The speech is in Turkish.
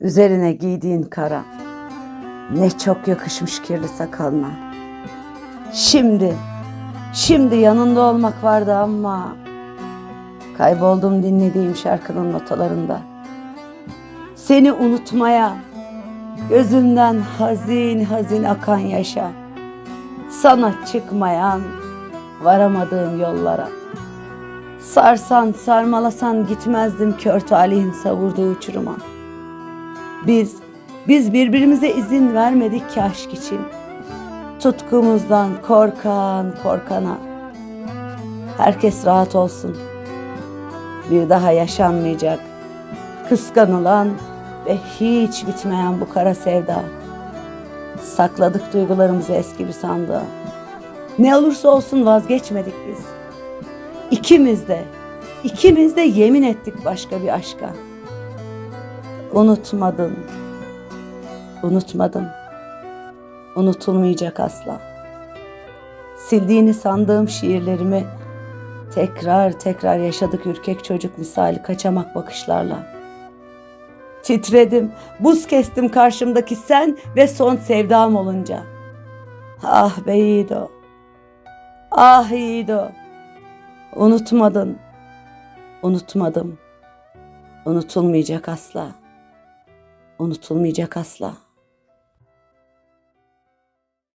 Üzerine giydiğin kara. Ne çok yakışmış kirli sakalına. Şimdi, şimdi yanında olmak vardı ama kayboldum dinlediğim şarkının notalarında. Seni unutmaya, gözümden hazin hazin akan yaşa. Sana çıkmayan, varamadığım yollara. Sarsan sarmalasan gitmezdim kör talihin savurduğu uçuruma. Biz, biz birbirimize izin vermedik ki aşk için. Tutkumuzdan korkan korkana. Herkes rahat olsun. Bir daha yaşanmayacak. Kıskanılan ve hiç bitmeyen bu kara sevda. Sakladık duygularımızı eski bir sandığa. Ne olursa olsun vazgeçmedik biz. İkimiz de, ikimiz de yemin ettik başka bir aşka. Unutmadın, unutmadım, unutulmayacak asla. Sildiğini sandığım şiirlerimi tekrar tekrar yaşadık ürkek çocuk misali kaçamak bakışlarla. Titredim, buz kestim karşımdaki sen ve son sevdam olunca. Ah be Yiğido, ah Yiğido. Unutmadın, unutmadım. Unutulmayacak asla. Unutulmayacak asla.